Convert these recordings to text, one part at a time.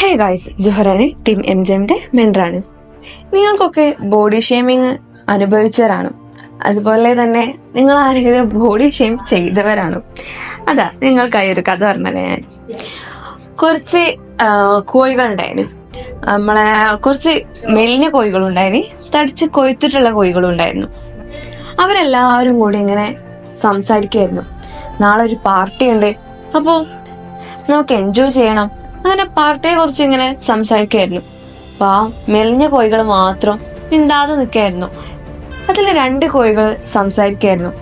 ഹേ guys ജുഹറാണ് team M ജെമിന്റെ മെൻഡറാണ് നിങ്ങൾക്കൊക്കെ ബോഡി ഷേമിങ് അനുഭവിച്ചവരാണ്. അതുപോലെ തന്നെ നിങ്ങൾ ആരെങ്കിലും ബോഡി ഷെയിം ചെയ്തവരാണ്. അതാ നിങ്ങൾക്കായി ഒരു കഥ പറഞ്ഞത് ഞാൻ. കുറച്ച് കോഴികളുണ്ടായിരുന്നു നമ്മളെ കുറച്ച് മെലിഞ്ഞ കോഴികളുണ്ടായിരുന്നു തടിച്ച് കൊയ്ത്തിട്ടുള്ള കോഴികളും ഉണ്ടായിരുന്നു അവരെല്ലാവരും കൂടി ഇങ്ങനെ സംസാരിക്കായിരുന്നു നാളെ ഒരു പാർട്ടി ഉണ്ട്. അപ്പോൾ നമുക്ക് എൻജോയ് ചെയ്യണം. അങ്ങനെ പാർട്ടിയെ കുറിച്ച് ഇങ്ങനെ സംസാരിക്കായിരുന്നു പാ മെലിഞ്ഞ കോഴികൾ മാത്രം മിണ്ടാതെ നിൽക്കായിരുന്നു അതിൽ രണ്ട് കോഴികൾ സംസാരിക്കായിരുന്നു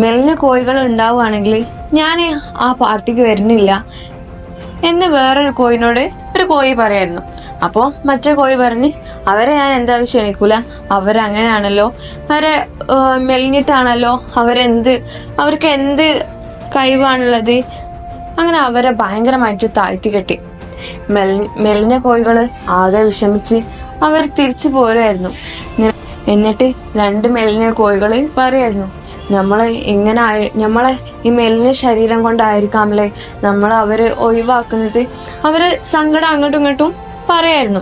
മെലിഞ്ഞ കോഴികൾ ഉണ്ടാവുകയാണെങ്കിൽ ഞാൻ ആ പാർട്ടിക്ക് വരുന്നില്ല എന്ന് വേറൊരു കോയിനോട് ഒരു കോഴി പറയായിരുന്നു. അപ്പോൾ മറ്റേ കോഴി പറഞ്ഞ് അവരെ ഞാൻ എന്തായാലും ക്ഷണിക്കൂല. അവരങ്ങനെയാണല്ലോ. അവരെ മെലിഞ്ഞിട്ടാണല്ലോ. അവരെന്ത് അവർക്ക് എന്ത് കഴിവാണുള്ളത്? അങ്ങനെ അവരെ ഭയങ്കരമായിട്ട് താഴ്ത്തി കെട്ടി. മെലിഞ്ഞ കോഴികൾ ആകെ വിഷമിച്ച് അവർ തിരിച്ചു പോരായിരുന്നു. എന്നിട്ട് രണ്ട് മെലിഞ്ഞ കോഴികൾ പറയായിരുന്നു നമ്മളെ ഇങ്ങനെ നമ്മളെ ഈ മെലിഞ്ഞ ശരീരം കൊണ്ടായിരിക്കാമല്ലേ നമ്മൾ അവരെ ഒഴിവാക്കുന്നത്? അവർ സങ്കടം അങ്ങോട്ടും ഇങ്ങോട്ടും പറയായിരുന്നു.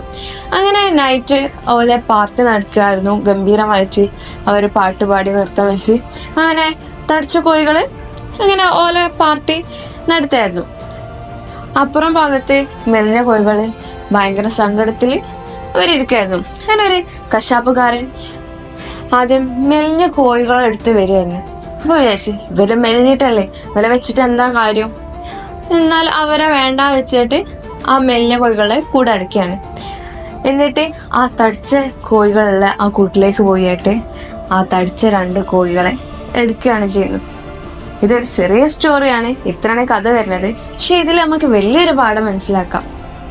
അങ്ങനെ നൈറ്റ് ഓലെ പാർട്ടി നടക്കുകയായിരുന്നു ഗംഭീരമായിട്ട് അവർ പാട്ട് പാടി നൃത്തം വെച്ച്. അങ്ങനെ തടിച്ച കോഴികൾ അങ്ങനെ ഓലെ പാർട്ടി നടത്തായിരുന്നു. അപ്പുറം ഭാഗത്തെ മെലിഞ്ഞ കോഴികൾ ഭയങ്കര സങ്കടത്തിൽ അവരിയ്ക്കായിരുന്നു അങ്ങനെ ഒരു കശാപ്പുകാരൻ. ആദ്യം മെലിഞ്ഞ കോഴികളെ എടുത്ത് വരികയായിരുന്നു. അപ്പൊ വിചാരിച്ചു ഇവർ മെലിഞ്ഞിട്ടല്ലേ ഇവരെ വെച്ചിട്ട് എന്താ കാര്യം? എന്നാൽ അവരെ വേണ്ട വെച്ചിട്ട് ആ മെലിഞ്ഞ കോഴികളെ കൂടെ അടക്കുകയാണ്. എന്നിട്ട് ആ തടിച്ച കോഴികളുള്ള ആ കൂട്ടിലേക്ക് പോയിട്ട് ആ തടിച്ച രണ്ട് കോഴികളെ എടുക്കുകയാണ് ചെയ്യുന്നത്. ഇതൊരു ചെറിയ സ്റ്റോറിയാണ് ഇത്രയാണ് കഥ വരുന്നത്. പക്ഷെ ഇതിൽ നമുക്ക് വലിയൊരു പാഠം മനസ്സിലാക്കാം.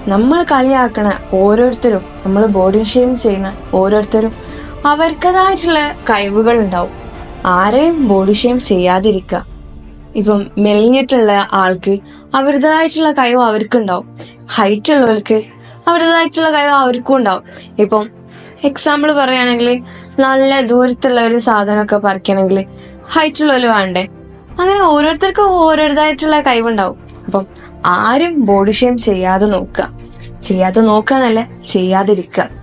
നമ്മൾ കളിയാക്കണ ഓരോരുത്തരും നമ്മൾ ബോഡി ഷെയിം ചെയ്യുന്ന ഓരോരുത്തരും അവർക്കതായിട്ടുള്ള കഴിവുകൾ ഉണ്ടാവും. ആരെയും ബോഡി ഷെയിം ചെയ്യാതിരിക്കുക. ഇപ്പം മെലിഞ്ഞിട്ടുള്ള ആൾക്ക് അവരുടേതായിട്ടുള്ള കഴിവ് അവർക്കുണ്ടാവും. ഹൈറ്റ് ഉള്ളവർക്ക് അവരുടേതായിട്ടുള്ള കഴിവ് അവർക്കും ഉണ്ടാവും. ഇപ്പം എക്സാമ്പിൾ പറയുകയാണെങ്കിൽ നല്ല ദൂരത്തുള്ള ഒരു സാധനമൊക്കെ പറിക്കണമെങ്കിൽ ഹൈറ്റ് ഉള്ളവർ വേണ്ടേ? അങ്ങനെ ഓരോരുത്തർക്കും ഓരോരുതായിട്ടുള്ള കഴിവുണ്ടാവും. അപ്പം ആരും ബോഡി ഷെയിം ചെയ്യാതെ നോക്കുക. ചെയ്യാതെ നോക്കുക എന്നല്ല ചെയ്യാതിരിക്കുക.